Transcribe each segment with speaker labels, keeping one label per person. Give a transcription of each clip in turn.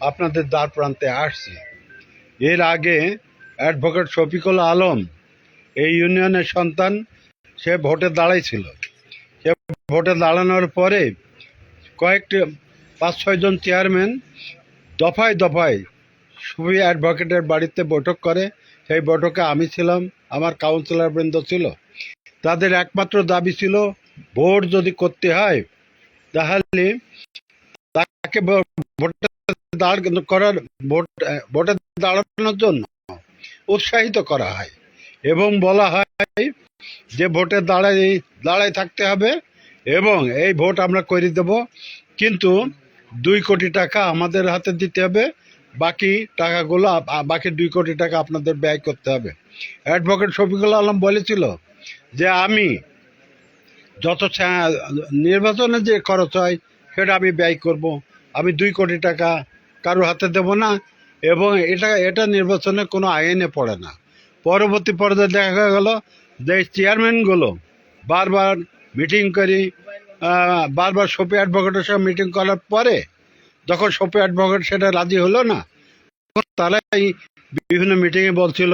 Speaker 1: আপনাদের দ্বার প্রান্তে আসছি। এর আগে অ্যাডভোকেট শফিকুল আলম, এই ইউনিয়নের সন্তান, সে ভোটে দাঁড়াইছিল। সে ভোটে দাঁড়ানোর পরে কয়েকটি, পাঁচ ছয়জন চেয়ারম্যান দফায় দফায় সুবি অ্যাডভোকেটের বাড়িতে বৈঠক করে। সেই বৈঠকে আমি ছিলাম, আমার কাউন্সিলর বৃন্দ ছিল। তাদের একমাত্র দাবি ছিল, ভোট যদি করতে হয়, তাহলে তাকে ভোটে দাঁড় করার ভোট ভোটে দাঁড়ানোর জন্য উৎসাহিত করা হয় এবং বলা হয় যে ভোটে দাঁড়াই দাঁড়াই থাকতে হবে এবং এই ভোট আমরা করে দেব। কিন্তু দুই কোটি টাকা আমাদের হাতে দিতে হবে, বাকি টাকাগুলো বাকি দুই কোটি টাকা আপনাদের ব্যয় করতে হবে। অ্যাডভোকেট শফিকুল আলম বলেছিল যে আমি যত নির্বাচনে যে খরচ হয় সেটা আমি ব্যয় করব। আমি দুই কোটি টাকা কারও হাতে দেব না, এবং এটা এটা নির্বাচনে কোনো আইনে পড়ে না। পরবর্তী পর্যায়ে দেখা গেল, যে চেয়ারম্যানগুলো বারবার মিটিং করি বারবার সপি অ্যাডভোকেটের সঙ্গে মিটিং করার পরে, যখন সপি অ্যাডভোকেট সেটা রাজি হলো না তারাই বিভিন্ন মিটিংয়ে বলছিল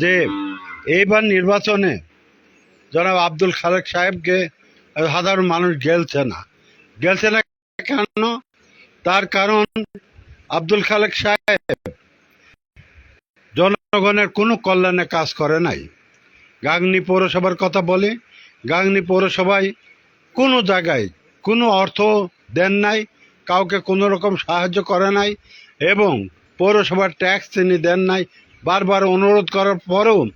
Speaker 1: যে, এইবার নির্বাচনে জনাব আব্দুল খালেক সাহেবকে সাধারণ মানুষ গেলছে না। গেলছে না কেন? তার কারণ আব্দুল খালেক সাহেব, জনগণের কোনো কল্যাণে কাজ করে নাই। গাংনি পৌরসভার কথা বলে, গাংনি পৌরসভায় কোনো জায়গায় কোনো অর্থ দেন নাই, কাউকে কোনো রকম সাহায্য করে নাই এবং পৌরসভার ট্যাক্স তিনি দেন নাই। বারবার অনুরোধ করার পরেও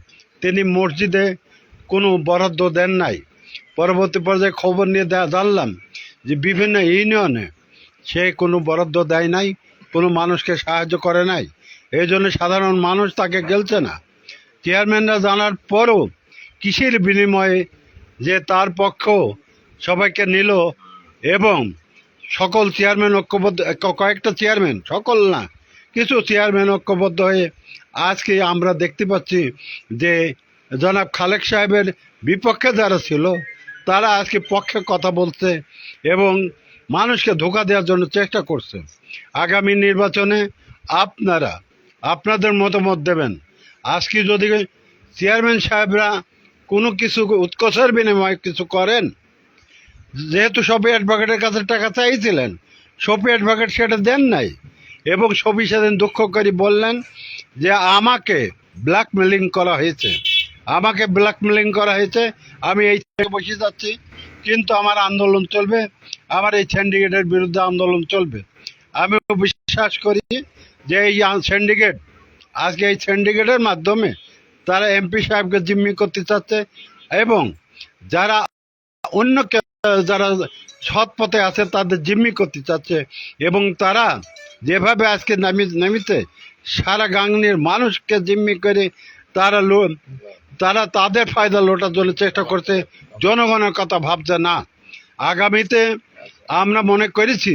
Speaker 1: তিনি মসজিদে কোনো বরাদ্দ দেন নাই। পরবর্তী পর্যায়ে খবর নিয়ে দা- জানলাম যে বিভিন্ন ইউনিয়নে সে কোনো বরাদ্দ দেয় নাই। কোনো মানুষকে সাহায্য করে নাই। এই জন্য সাধারণ মানুষ তাকে গেলছে না। চেয়ারম্যানরা জানার পরও কিসের বিনিময়ে যে তার পক্ষ সবাইকে নিল এবং সকল চেয়ারম্যান ঐক্যবদ্ধ কয়েকটা চেয়ারম্যান, সকল না, কিছু চেয়ারম্যান ঐক্যবদ্ধ হয়ে আজকে আমরা দেখতে পাচ্ছি যে জনাব খালেক সাহেবের বিপক্ষে যারা ছিল, তারা আজকে পক্ষে কথা বলছে এবং মানুষকে ধোকা দেওয়ার জন্য চেষ্টা করছে। আগামী নির্বাচনে আপনারা, আপনাদের মতামত দেবেন। আজকে যদি চেয়ারম্যান সাহেবরা কোনো কিছু উৎকর্ষের বিনিময়ে কিছু করেন, যেহেতু সবই অ্যাডভোকেটের কাছে টাকা চাইছিলেন সবই অ্যাডভোকেট সেটা দেন নাই এবং সবই সেদিন দুঃখ করে বললেন যে আমাকে ব্ল্যাকমেলিং করা হয়েছে। আমাকে ব্ল্যাকমেলিং করা হয়েছে, আমি এই থেকে বসে যাচ্ছি, কিন্তু আমার আন্দোলন চলবে, আমার এই স্যান্ডিকেটের বিরুদ্ধে আন্দোলন চলবে। আমি বিশ্বাস করি যে এই সিন্ডিকেট আজকে এই সিন্ডিকেটের মাধ্যমে তারা এমপি সাহেবকে জিম্মি করতে চাচ্ছে এবং যারা অন্য যারা সৎ পথে আছে তাদের জিম্মি করতে চাচ্ছে এবং তারা যেভাবে আজকে নামি নামিতে সারা গাংনির মানুষকে জিম্মি করে তারা তারা তাদের ফায়দা লোটার জন্য চেষ্টা করছে, জনগণের কথা ভাবছে না। আগামীতে আমরা মনে করেছি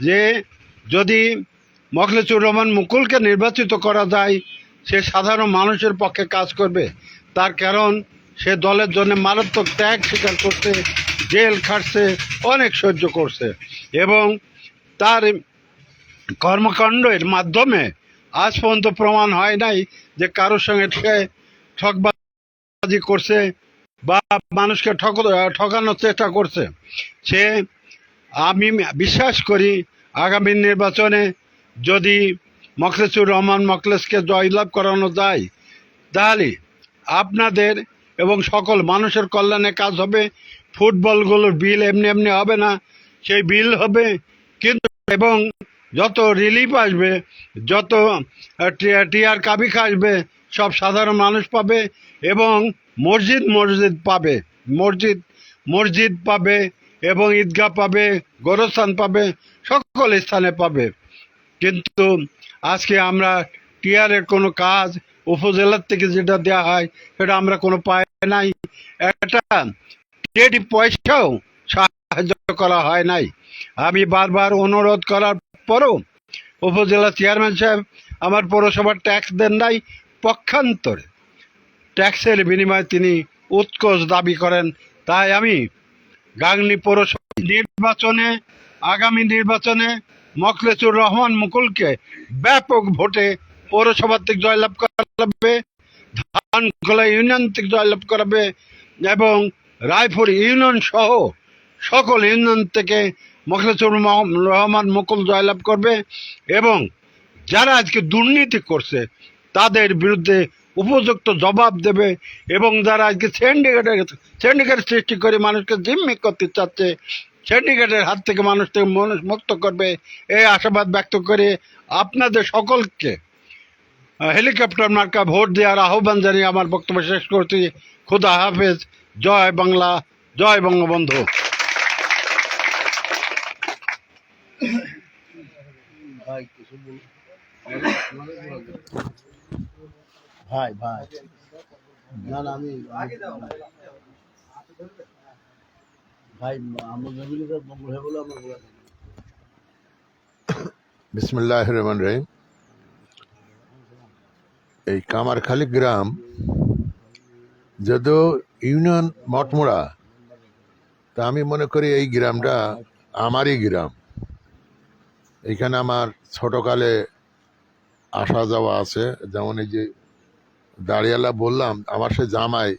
Speaker 1: যে যদি মখলেসুর রহমান মুকুলকে নির্বাচিত করা যায়, সে সাধারণ মানুষের পক্ষে কাজ করবে। তার কারণ, সে দলের জন্য মারাত্মক ত্যাগ স্বীকার করছে, জেল খাটছে, অনেক সহ্য করছে। এবং তার কর্মকাণ্ডের মাধ্যমে আজ পর্যন্ত প্রমাণ হয় নাই যে কারোর সঙ্গে ঠকবাজি করছে বা মানুষকে ঠক ঠকানোর চেষ্টা করছে। সে আমি বিশ্বাস করি আগামী নির্বাচনে যদি মখলেসুর রহমান মখলেসকে জয়লাভ করানো যায়, তাহলে আপনাদের এবং সকল মানুষের কল্যাণে কাজ হবে। ফুটবলগুলোর বিল এমনি এমনি হবে না, সেই বিল হবে কিন্তু এবং যত রিলিফ আসবে, যত টিয়ার কাবিক আসবে, সব সাধারণ মানুষ পাবে এবং মসজিদ মসজিদ পাবে, মসজিদ মসজিদ পাবে। এবং ঈদগাহ পাবে, গোরস্থান পাবে, সকল স্থানে পাবে। কিন্তু আজকে আমরা টিয়ারের কোনো কাজ উপজেলার থেকে যেটা দেওয়া হয়, সেটা আমরা কোনো পাই নাই। একটা টেডি পয়সাও সাহায্য করা হয় নাই। আমি বারবার অনুরোধ করার পরও উপজেলা চেয়ারম্যান সাহেব আমার পৌরসভার ট্যাক্স দেন নাই, পক্ষান্তরে। ট্যাক্সের বিনিময়ে তিনি উৎকোচ দাবি করেন। তাই আমি গাংনি পৌরসভা নির্বাচনে, আগামী নির্বাচনে মখলেসুর রহমান মুকুলকে ব্যাপক ভোটে পৌরসভা থেকে জয়লাভ করাবে ধানখোলা ইউনিয়ন থেকে জয়লাভ করাবে এবং রায়পুর ইউনিয়ন সহ সকল ইউনিয়ন থেকে মখলেসুর মহ- রহমান মুকুল জয়লাভ করবে এবং যারা আজকে দুর্নীতি করছে, তাদের বিরুদ্ধে উপযুক্ত জবাব দেবে এবং যারা আজকে সিন্ডিকেটের সিন্ডিকেট সৃষ্টি করে মানুষকে জিম্মি করতে চাচ্ছে সিন্ডিকেটের হাত থেকে মানুষকে মানুষ মুক্ত করবে, এই আশাবাদ ব্যক্ত করে আপনাদের সকলকে হেলিকপ্টার মার্কা ভোট দেওয়ার আহ্বান জানিয়ে আমার বক্তব্য শেষ করছি। খুদা হাফেজ। জয় বাংলা। জয় বঙ্গবন্ধু।
Speaker 2: ভাই ভাই ভাই। না না আমি ভাই আমরা নবীন মঙ্গল হয়ে বলে আমার বলা
Speaker 3: বিসমুল্লাহ রহমান রহিম। এই কামারখালী গ্রাম যদিও ইউনিয়ন মঠমোড়া তা আমি মনে করি এই গ্রামটা আমারই গ্রাম। এখানে আমার ছোটকালে আসা যাওয়া আছে। যেমন এই যে দাঁড়িয়ালা বললাম, আমার সে জামাই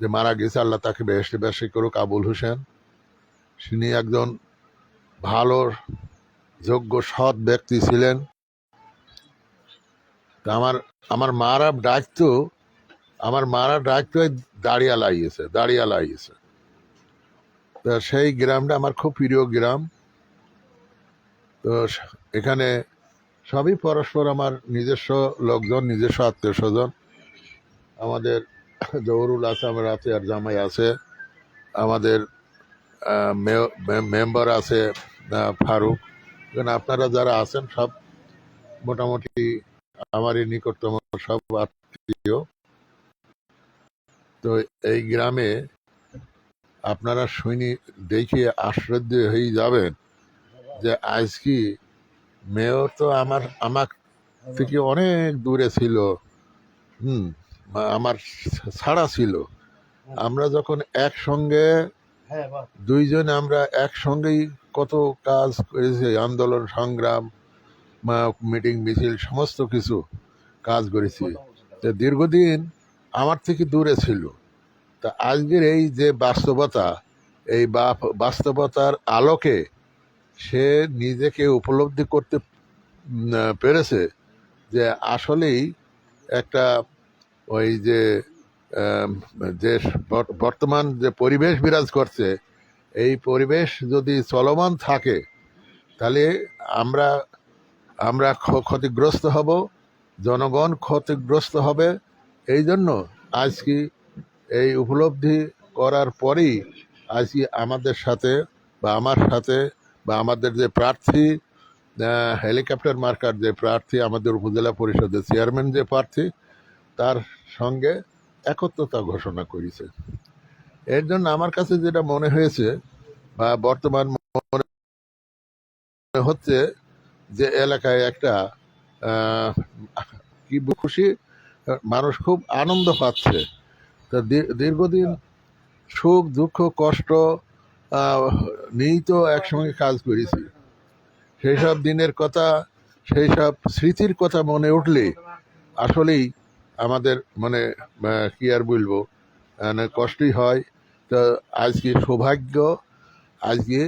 Speaker 3: যে মারা গেছে, আল্লাহ তাকে বেশি বেশি করুক, আবুল হোসেন। তিনি একজন ভালো, যোগ্য, সৎ ব্যক্তি ছিলেন। তা আমার আমার মারা ডাকতো আমার মারা ডাকতো দাঁড়িয়া লাগিয়েছে দাঁড়িয়া লাগিয়েছে তো সেই গ্রামটা আমার খুব প্রিয় গ্রাম। তো এখানে সবই পরস্পর আমার নিজস্ব লোকজন, নিজস্ব আত্মীয় স্বজন। আমাদের জহরুল আছে আমার আছে আর জামাই আছে। আমাদের মেম্বার আছে ফারুক। আপনারা যারা আছেন, সব মোটামুটি আমারই নিকটতম সব আত্মীয়। তো এই গ্রামে আপনারা শুনি দেখিয়ে আশ্চর্য হয়ে যাবেন যে আজ কি মেয়র তো আমার আমার থেকে অনেক দূরে ছিল। হুম আমার ছাড়া ছিল। আমরা যখন একসঙ্গে
Speaker 2: হ্যাঁ
Speaker 3: দুইজন আমরা একসঙ্গেই কত কাজ করেছি আন্দোলন সংগ্রাম মিটিং মিছিল সমস্ত কিছু কাজ করেছি। তো দীর্ঘদিন আমার থেকে দূরে ছিল। তা আজকের এই যে বাস্তবতা এই বাস্তবতার আলোকে সে নিজেকে উপলব্ধি করতে পেরেছে যে আসলেই একটা ওই যে যে বর্তমান যে পরিবেশ বিরাজ করছে, এই পরিবেশ যদি চলমান থাকে, তাহলে আমরা আমরা ক্ষতিগ্রস্ত হব, জনগণ ক্ষতিগ্রস্ত হবে। এই জন্য আজ কি এই উপলব্ধি করার পরেই আজকে আমাদের সাথে বা আমার সাথে বা আমাদের যে প্রার্থী হেলিকপ্টার মার্কার যে প্রার্থী, আমাদের উপজেলা পরিষদের চেয়ারম্যান যে প্রার্থী, তার সঙ্গে একত্রতা ঘোষণা করেছে। এর জন্য আমার কাছে যেটা মনে হয়েছে বা বর্তমান মনে হচ্ছে যে এলাকায় একটা কি খুশি, মানুষ খুব আনন্দ পাচ্ছে। তো দীর- দীর্ঘদিন সুখ, দুঃখ, কষ্ট নিয়েই তো একসঙ্গে কাজ করেছি। সেই সব দিনের কথা সেই সব স্মৃতির কথা মনে উঠলে আসলেই আমাদের মানে কি আর বলব মানে কষ্টই হয়। তো আজকে সৌভাগ্য, আজকে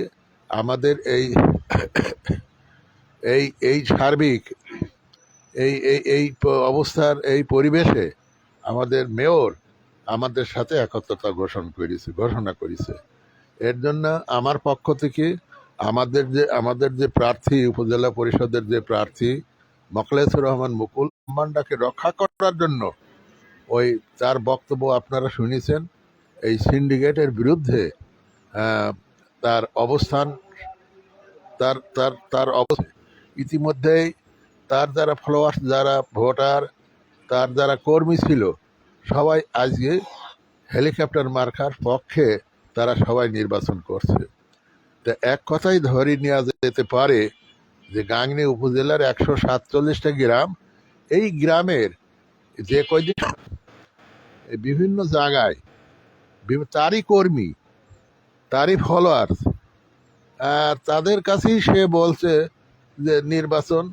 Speaker 3: আমাদের এই এই এই সার্বিক, এই এই এই অবস্থার, এই পরিবেশে আমাদের মেয়র আমাদের সাথে একত্রতা ঘোষণা করেছে ঘোষণা করেছে। এর জন্য আমার পক্ষ থেকে আমাদের যে আমাদের যে প্রার্থী, উপজেলা পরিষদের যে প্রার্থী মকলেসুর রহমান মুকুল সম্মানটাকে রক্ষা করার জন্য ওই তার বক্তব্য আপনারা শুনেছেন, এই সিন্ডিকেটের বিরুদ্ধে তার অবস্থান, তার তার তার অবস্থান ইতিমধ্যেই তার যারা ফলোয়ার্স যারা ভোটার, তার যারা কর্মী ছিল, সবাই আজকে হেলিকপ্টার মার্কার পক্ষে তারা সবাই নির্বাচন করছে। তা এক কথাই ধরে নেওয়া যেতে পারে যে গাংনি উপজেলার একশো সাতচল্লিশটা গ্রাম, এই গ্রামের যে কয়দিন বিভিন্ন জায়গায় তারই কর্মী, তারই ফলোয়ার্স তাদের কাছেই সে বলছে যে, নির্বাচন,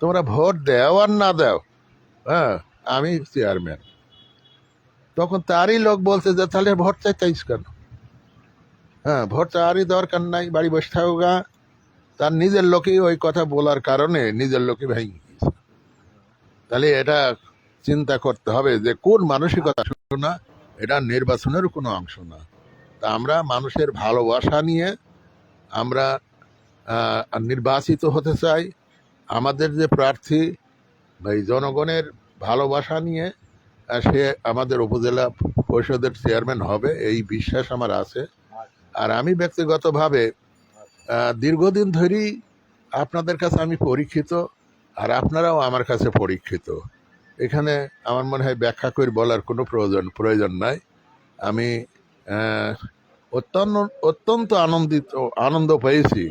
Speaker 3: তোমরা ভোট দাও আর না দাও। হ্যাঁ আমি চেয়ারম্যান তখন তারই লোক বলছে যে, তাহলে ভোট চাইতেইস কেন? হ্যাঁ ভোট চাওয়ারই দরকার নাই, বাড়ি বসে থাকো গা তার নিজের লোকই ওই কথা বলার কারণে নিজের লোকই ভেঙে গিয়েছে। তাহলে এটা চিন্তা করতে হবে যে কোন মানসিকতা না, এটা নির্বাচনের কোনো অংশ না। তা আমরা মানুষের ভালোবাসা নিয়ে আমরা নির্বাচিত হতে চাই। আমাদের যে প্রার্থী, এই জনগণের ভালোবাসা নিয়ে, সে আমাদের উপজেলা পরিষদের চেয়ারম্যান হবে, এই বিশ্বাস আমার আছে। আর আমি ব্যক্তিগতভাবে দীর্ঘদিন ধরেই আপনাদের কাছে আমি পরীক্ষিত আর আপনারাও আমার কাছে পরীক্ষিত। এখানে আমার মনে হয় ব্যাখ্যা করে বলার কোনো প্রয়োজন প্রয়োজন নাই। আমি অত্যন্ত অত্যন্ত আনন্দিত, আনন্দ পেয়েছি,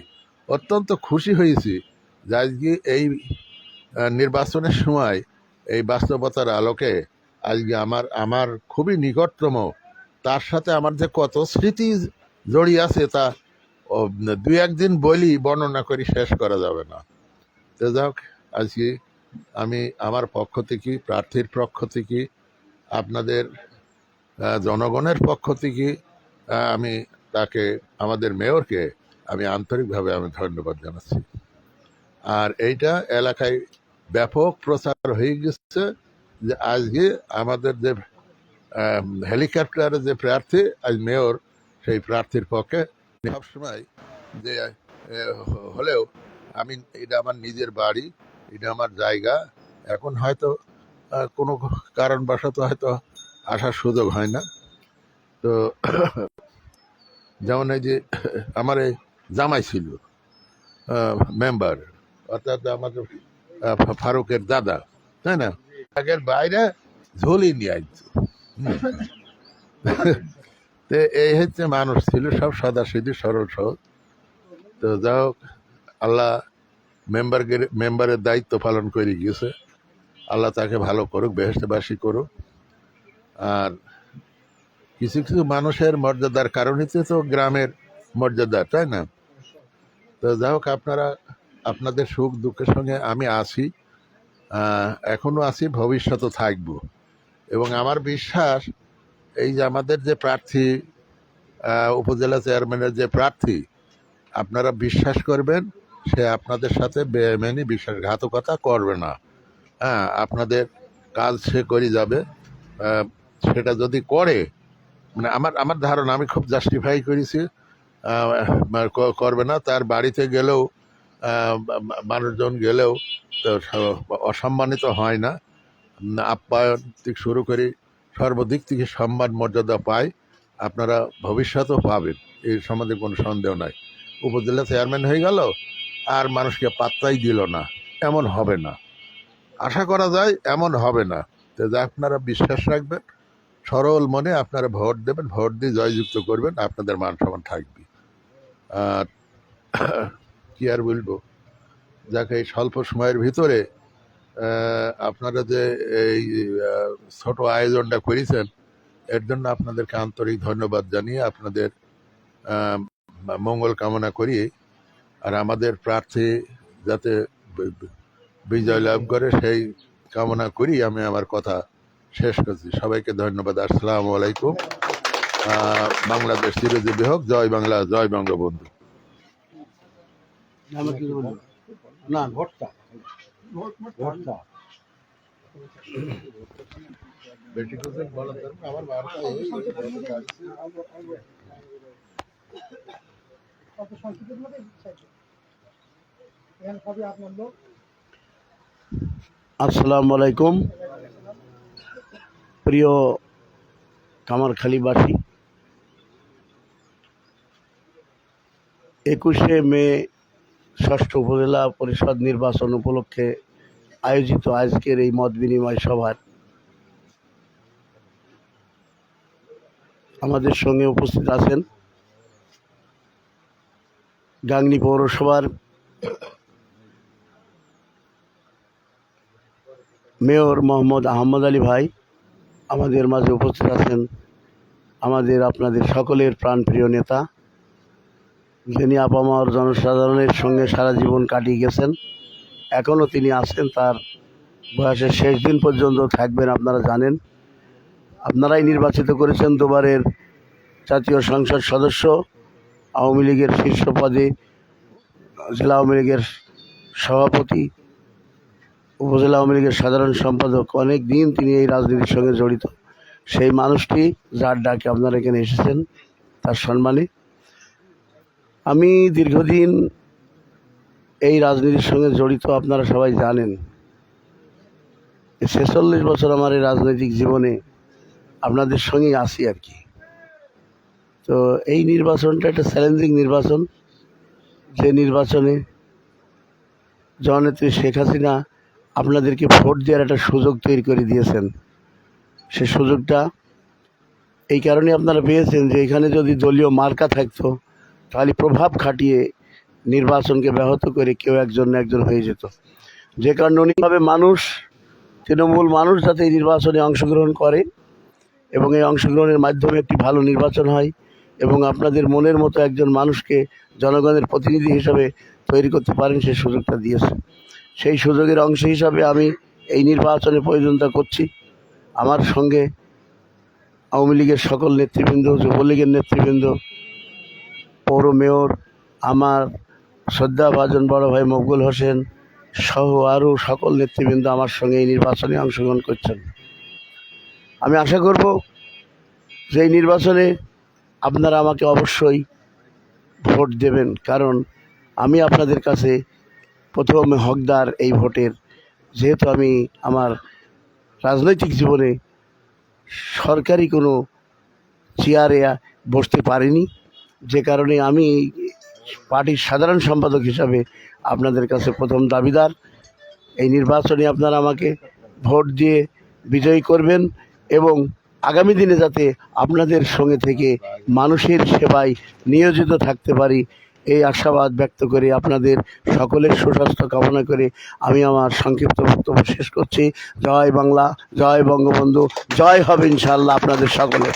Speaker 3: অত্যন্ত খুশি হয়েছি যে আজকে এই নির্বাচনের সময় এই বাস্তবতার আলোকে আজকে আমার আমার খুবই নিকটতম, তার সাথে আমার যে কত স্মৃতি জড়িয়ে আছে তা দুই একদিন বলি বর্ণনা করি শেষ করা যাবে না। তো যাক আজকে আমি আমার পক্ষ থেকে, প্রার্থীর পক্ষ থেকে, আপনাদের জনগণের পক্ষ থেকে আমি তাকে, আমাদের মেয়রকে আমি আন্তরিকভাবে আমি ধন্যবাদ জানাচ্ছি। আর এইটা এলাকায় ব্যাপক প্রচার হয়ে গেছে যে আজকে আমাদের যে হেলিকপ্টারের যে প্রার্থী, আজ মেয়র সেই প্রার্থীর পক্ষে। সবসময় যে হলেও আমি, এটা আমার নিজের বাড়ি, এটা আমার জায়গা। এখন হয়তো কোনো কারণবশত হয়তো আসার সুযোগ হয় না। তো, যেমন এই যে, আমার এই জামাই ছিল মেম্বার, অর্থাৎ ফা- ফারুকের দাদা, তাই না? আগের বাইরে ঝোলি নিয়ে আসতো। তো এই হচ্ছে মানুষ ছিল সব সাদা সিধি সরল সহজ। তো যাই হোক আল্লাহ মেম্বারকে মেম্বারের দায়িত্ব পালন করে গিয়েছে। আল্লাহ তাকে ভালো করুক বেহেস্তবাসী করুক। আর কিছু কিছু মানুষের মর্যাদার কারণেই তো গ্রামের মর্যাদা তাই না? তো যাই হোক আপনারা আপনাদের সুখ দুঃখের সঙ্গে আমি আছি। আহ, এখনও আছি ভবিষ্যতে থাকব। এবং আমার বিশ্বাস এই যে আমাদের যে প্রার্থী উপজেলা চেয়ারম্যানের যে প্রার্থী, আপনারা বিশ্বাস করবেন, সে আপনাদের সাথে বেমেনি বিশ্বাসঘাতকতা করবে না। হ্যাঁ আপনাদের কাজ সে করে যাবে সেটা যদি করে মানে আমার আমার ধারণা, আমি খুব জাস্টিফাই করেছি করবে না, তার বাড়িতে গেলেও মানুষজন গেলেও তো অসম্মানিত হয় না। আপ্যায়ন থেকে শুরু করে সর্বদিক থেকে সম্মান, মর্যাদা পায়, আপনারা ভবিষ্যতেও পাবেন। এই সম্বন্ধে কোনো সন্দেহ নাই। উপজেলা চেয়ারম্যান হয়ে গেল, আর মানুষকে পাত্তাই দিল না। এমন হবে না। আশা করা যায় এমন হবে না। তো আপনারা বিশ্বাস রাখবেন, সরল মনে আপনারা ভোট দেবেন, ভোট দিয়ে জয়যুক্ত করবেন, আপনাদের মান সম্মান থাকবে। আর কি আর বলব? যাকে, এই স্বল্প সময়ের ভিতরে আপনারা যে এই ছোট আয়োজনটা করেছেন, এর জন্য আপনাদেরকে আন্তরিক ধন্যবাদ জানিয়ে আপনাদের মঙ্গল কামনা করি আর আমাদের প্রার্থী যাতে বিজয় লাভ করে সেই কামনা করি আমি আমার কথা শেষ করছি। সবাইকে ধন্যবাদ। আসসালামু আলাইকুম। বাংলাদেশ চিরজীবী হোক। জয় বাংলা, জয় বঙ্গবন্ধু।
Speaker 2: আসসালামু আলাইকুম প্রিয় কামারখালীবাসী একুশে মে ষষ্ঠ উপজেলা পরিষদ নির্বাচন উপলক্ষে আয়োজিত আজকের এই মত বিনিময় সভার। আমাদের সঙ্গে উপস্থিত আছেন গাংনী পৌরসভার মেয়র মোহাম্মদ আহমদ আলী ভাই। আমাদের মাঝে উপস্থিত আছেন আমাদের আপনাদের সকলের প্রাণপ্রিয় নেতা যিনি আপামর জনসাধারণের সঙ্গে সারা জীবন কাটিয়ে গেছেন, এখনও তিনি আছেন, তার বয়সের শেষ দিন পর্যন্ত থাকবেন আপনারা জানেন। আপনারাই নির্বাচিত করেছেন দুবারের জাতীয় সংসদ সদস্য। আওয়ামী লীগের শীর্ষ পদে জেলা আওয়ামী লীগের সভাপতি, উপজেলা আওয়ামী লীগের সাধারণ সম্পাদক। অনেক দিন তিনি এই রাজনীতির সঙ্গে জড়িত। সেই মানুষটি যার ডাকে আপনারা এখানে এসেছেন, তার সম্মানে আমি দীর্ঘদিন এই রাজনীতির সঙ্গে জড়িত, আপনারা সবাই জানেন। ছেচল্লিশ বছর আমার এই রাজনৈতিক জীবনে আপনাদের সঙ্গেই আছি আর কি। তো এই নির্বাচনটা একটা চ্যালেঞ্জিং নির্বাচন। যে নির্বাচনে জননেত্রী শেখ হাসিনা আপনাদেরকে ভোট দেওয়ার একটা সুযোগ তৈরি করে দিয়েছেন। সে সুযোগটা এই কারণে আপনারা পেয়েছেন যে এখানে যদি দলীয় মার্কা থাকতো তাহলে প্রভাব খাটিয়ে নির্বাচনকে ব্যাহত করে কেউ একজন একজন হয়ে যেত। যে কারণে মানুষ, তৃণমূল মানুষ যাতে এই নির্বাচনে অংশগ্রহণ করে এবং এই অংশগ্রহণের মাধ্যমে একটি ভালো নির্বাচন হয় এবং আপনাদের মনের মতো একজন মানুষকে জনগণের প্রতিনিধি হিসাবে তৈরি করতে পারেন সেই সুযোগটা দিয়েছে। সেই সুযোগের অংশ হিসাবে আমি এই নির্বাচনে প্রয়োজনতা করছি। আমার সঙ্গে আওয়ামী লীগের সকল নেতৃবৃন্দ, যুবলীগের নেতৃবৃন্দ পৌর মেয়র, আমার শ্রদ্ধাভাজন বড় ভাই মকবুল হোসেন সহ আরও সকল নেতৃবৃন্দ আমার সঙ্গে এই নির্বাচনে অংশগ্রহণ করছেন। আমি আশা করব যে এই নির্বাচনে আপনারা আমাকে অবশ্যই ভোট দেবেন, কারণ আমি আপনাদের কাছে প্রথম হকদার এই ভোটের। যেহেতু আমি আমার রাজনৈতিক জীবনে সরকারি কোনো চেয়ারে বসতে পারিনি যে কারণে আমি পার্টির সাধারণ সম্পাদক হিসাবে আপনাদের কাছে প্রথম দাবিদার। এই নির্বাচনে আপনারা আমাকে ভোট দিয়ে বিজয়ী করবেন এবং আগামী দিনে যাতে আপনাদের সঙ্গে থেকে মানুষের সেবায় নিয়োজিত থাকতে পারি, এই আশাবাদ ব্যক্ত করে আপনাদের সকলের সুস্বাস্থ্য কামনা করে আমি আমার সংক্ষিপ্ত বক্তব্য শেষ করছি। জয় বাংলা, জয় বঙ্গবন্ধু, জয় হবে ইনশাল্লাহ আপনাদের সকলের।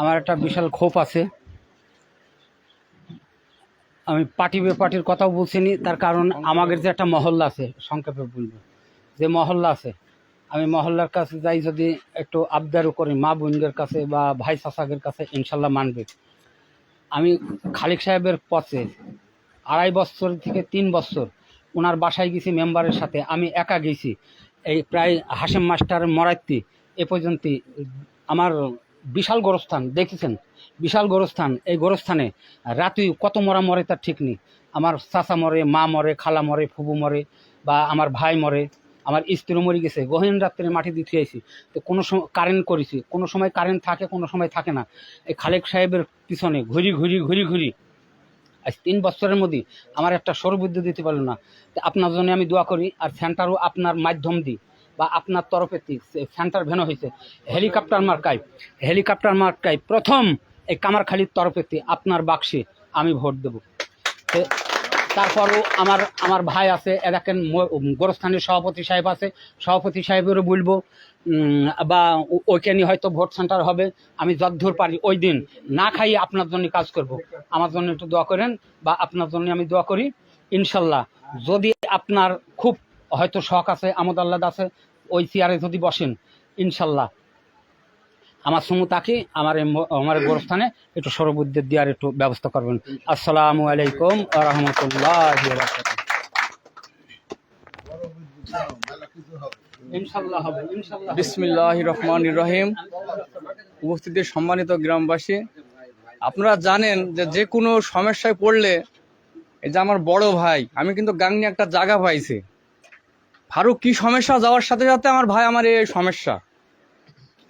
Speaker 4: আমার একটা বিশাল ক্ষোভ আছে। আমি পার্টি বে পার্টির কথাও বলছি নি তার কারণ আমাদের যে একটা মহল্লা আছে, সংক্ষেপে বলব। যে মহল্লা আছে, আমি মহল্লার কাছে যাই যদি একটু আবদারও করি, মা বোনদের কাছে বা ভাই চাষাদের কাছে ইনশাল্লাহ মানবে। আমি খালিক সাহেবের পথে আড়াই বছর থেকে তিন বছর ওনার বাসায় গেছি মেম্বারের সাথে, আমি একা গেছি। এই প্রায় হাসেম মাস্টার মরাইতি এ পর্যন্ত আমার বিশাল গোরস্থান, দেখেছেন? বিশাল গোরস্থান। এই গোরস্থানে রাতে কত মরা মরে তার ঠিক নেই। আমার চাচা মরে, মা মরে, খালা মরে, ফুবু মরে বা আমার ভাই মরে, আমার স্ত্রী মরে গেছে। গহীন রাত্রে মাটি দিতে আইছি। তো কোনো সময় কারেন্ট করেছি। কোনো সময় কারেন্ট থাকে, কোনো সময় থাকে না। এই খালেক সাহেবের পিছনে ঘুরি ঘুরি ঘুরি ঘুরি। আজ তিন বছরের মধ্যে আমার একটা সৌরবিদ্যুৎ দিতে পারল না। আপনার জন্য আমি দোয়া করি আর সেন্টারও আপনার মাধ্যম দিই বা আপনার তরফে সেন্টার ভেনো হয়েছে হেলিকপ্টার মার্কায় হেলিকপ্টার মার্কায় প্রথম এই কামারখালির তরফেতে আপনার বাক্সে আমি ভোট দেব। তারপরও আমার আমার ভাই আছে ম- গোরস্থানের সভাপতি সাহেব আছে। সভাপতি সাহেবেরও বলব বা ওইখানে হয়তো ভোট সেন্টার হবে। আমি যদ্দূর পারি, ওই দিন না খাইয়ে আপনার জন্য কাজ করব। আমার জন্য একটু দোয়া করেন বা আপনার জন্য আমি দোয়া করি। ইনশাল্লাহ, যদি আপনার খুব হয়তো শখ আছে, আমদ আল্লাদ আছে ওই চেয়ারে যদি বসেন, ইনশাল্লাহ। আমার সমু তাকে, আমার আমার গোরস্থানে একটু সরবুদ্দের দেওয়ার একটু ব্যবস্থা করবেন। আসসালামু আলাইকুম রহমতুল্লাহ।
Speaker 5: বিসমিল্লাহ রহমান রহিম। উপস্থিতির সম্মানিত গ্রামবাসী, আপনারা জানেন যে যে কোনো সমস্যায় পড়লে, এই যে আমার বড় ভাই, আমি কিন্তু গাংনি একটা জায়গা পাইছি। ফারুক, কি সমস্যা? যাওয়ার সাথে সাথে আমার ভাই আমার এই সমস্যা।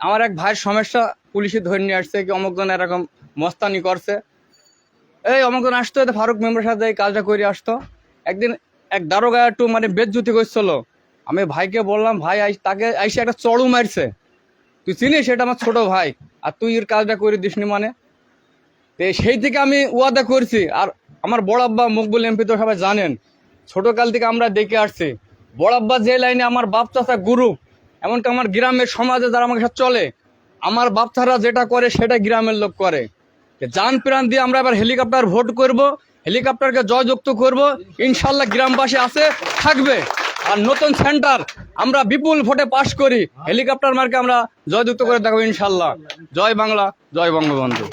Speaker 5: আমার এক ভাইয়ের সমস্যা, পুলিশে ধরে নিয়ে আসছে কি অমুকজন এরকম মস্তানি করছে। এই অমুকজন আসতো এতে ফারুক মেম্বার সাথে এই কাজটা করে আসতো। একদিন এক দারোগা একটু মানে বেজ্জুতি করছিল। আমি ভাইকে বললাম, ভাই তাকে আইসে একটা চড়ু মারছে। তুই চিনিস সেটা আমার ছোট ভাই। আর তুই এর কাজটা করে দিসনি মানে? তো সেই থেকে আমি ওয়াদা করছি। আর আমার বড় আব্বা, মকবুল এমপি তো সবাই জানেন। ছোটকাল থেকে আমরা দেখে আসছি। বড় আব্বা যে লাইনে আমার বাপ চাচা গুরু, এমনকি আমার গ্রামের সমাজে যারা আমাকে সাথে চলে, আমার বাপ চারা যেটা করে সেটা গ্রামের লোক করে। যান প্রাণ দিয়ে আমরা এবার হেলিকপ্টার ভোট করব, হেলিকপ্টারকে জয়যুক্ত করব, ইনশাল্লাহ গ্রামবাসী আছে, থাকবে। আর নতুন সেন্টার আমরা বিপুল ভোটে পাশ করি, হেলিকপ্টার মার্কে আমরা জয়যুক্ত করে দেখাবো ইনশাল্লাহ। জয় বাংলা, জয় বঙ্গবন্ধু।